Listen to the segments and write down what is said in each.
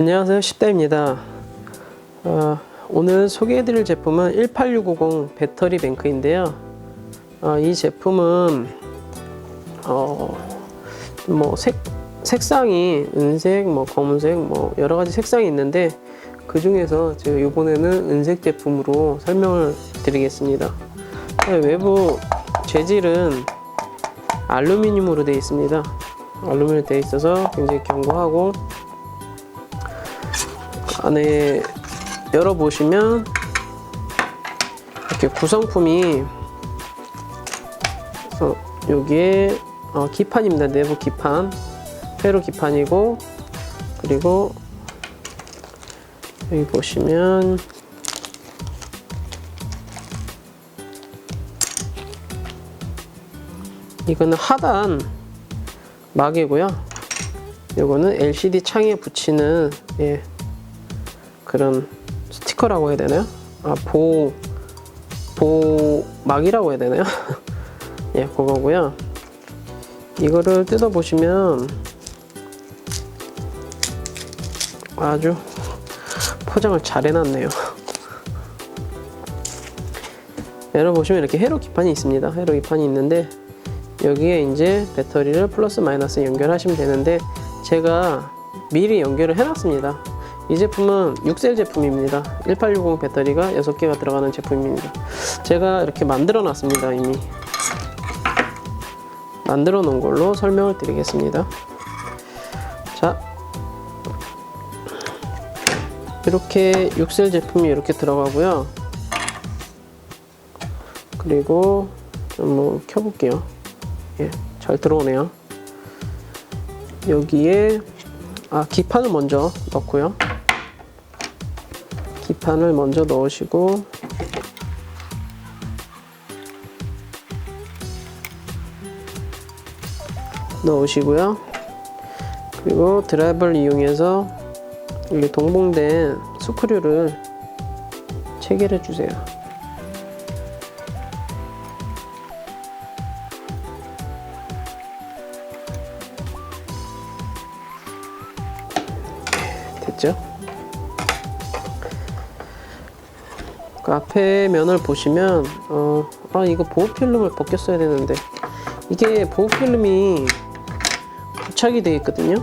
안녕하세요. 10대입니다. 어, 오늘 소개해드릴 제품은 18650 배터리 뱅크인데요. 어, 이 제품은 어, 뭐 색, 색상이 은색, 뭐 검은색, 뭐 여러 가지 색상이 있는데 그 중에서 제가 이번에는 은색 제품으로 설명을 드리겠습니다. 네, 외부 재질은 알루미늄으로 되어 있습니다. 알루미늄 되어 있어서 굉장히 견고하고 안에 열어보시면 이렇게 구성품이 그래서 여기에 어, 기판입니다. 내부 기판 회로 기판이고 그리고 여기 보시면 이거는 하단 막이고요. 이거는 LCD 창에 붙이는 예, 그런 스티커라고 해야 되나요? 아, 보, 보막이라고 해야 되나요? 예, 그거고요. 이거를 뜯어보시면 아주 포장을 잘 해놨네요. 열어보시면 이렇게 회로 기판이 있습니다. 회로 기판이 있는데 여기에 이제 배터리를 플러스 마이너스 연결하시면 되는데 제가 미리 연결을 해놨습니다. 이 제품은 6셀 제품입니다. 1860 배터리가 6개가 들어가는 제품입니다. 제가 이렇게 만들어 놨습니다. 이미 만들어 놓은 걸로 설명을 드리겠습니다. 자, 이렇게 6셀 제품이 이렇게 들어가고요. 그리고 한번 켜볼게요. 예, 잘 들어오네요. 여기에 아 기판을 먼저 넣고요. 기판을 먼저 넣으시고 넣으시고요. 그리고 드라이버를 이용해서 이게 동봉된 스크류를 체결해 주세요. 됐죠? 그 앞에 면을 보시면 어, 아 이거 보호 필름을 벗겼어야 되는데 이게 보호 필름이 부착이 되어 있거든요.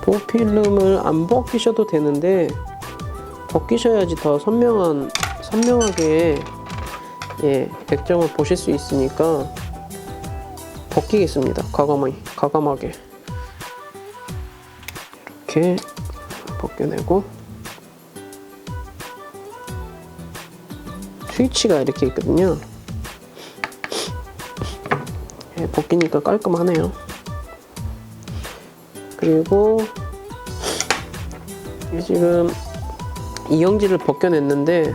보호 필름을 안 벗기셔도 되는데 벗기셔야지 더 선명한 선명하게 예 액정을 보실 수 있으니까 벗기겠습니다. 과감하게 과감하게 이렇게 벗겨내고 스위치가 이렇게 있거든요. 예, 벗기니까 깔끔하네요. 그리고 이 지금 이영지를 벗겨냈는데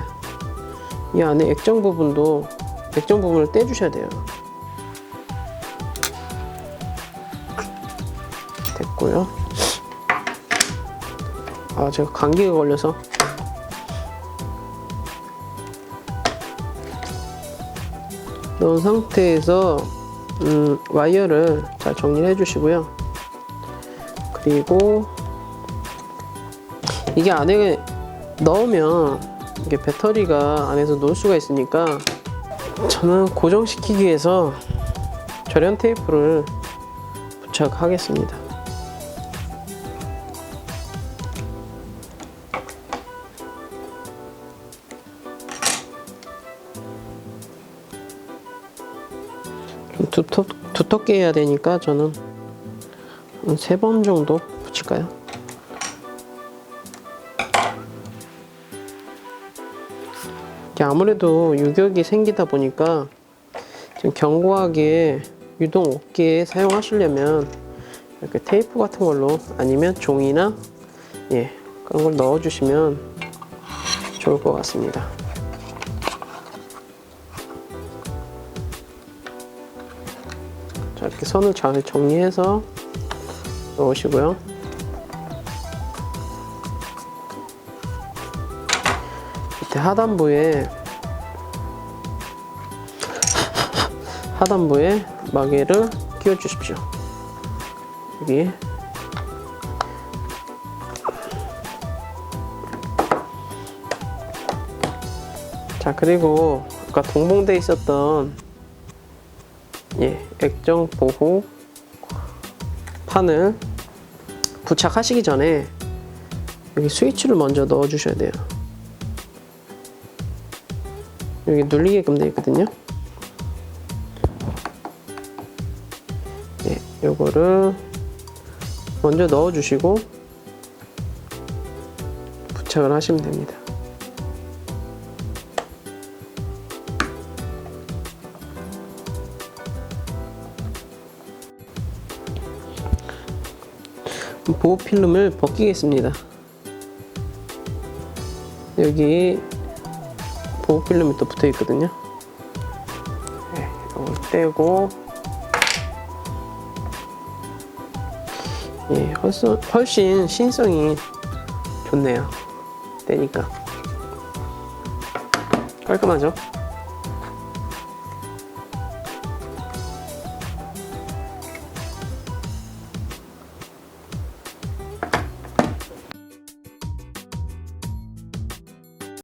이 안에 액정 부분도 액정 부분을 떼주셔야 돼요. 됐고요. 아 제가 감기가 걸려서 넣은 상태에서 음, 와이어를 잘 정리해 주시고요. 그리고 이게 안에 넣으면 이게 배터리가 안에서 놓을 수가 있으니까 저는 고정시키기 위해서 절연 테이프를 부착하겠습니다. 두텁, 두텁게 해야 되니까 저는 한 세 번 정도 붙일까요? 아무래도 유격이 생기다 보니까 좀 견고하게 유동 없게 사용하시려면 이렇게 테이프 같은 걸로 아니면 종이나 예 그런 걸 넣어주시면 좋을 것 같습니다. 이렇게 선을 잘 정리해서 넣으시고요. 밑에 하단부에 하단부에 마개를 끼워주십시오. 여기 자 그리고 아까 동봉돼 있었던 예 액정 보호 판을 부착하시기 전에 여기 스위치를 먼저 넣어 주셔야 돼요. 여기 눌리게끔 되어 있거든요. 예, 요거를 먼저 넣어 주시고 부착을 하시면 됩니다. 보호 필름을 벗기겠습니다. 여기 보호 필름이 또 붙어 있거든요. 네, 이걸 떼고 예, 훨씬, 훨씬 신성이 좋네요. 떼니까 깔끔하죠?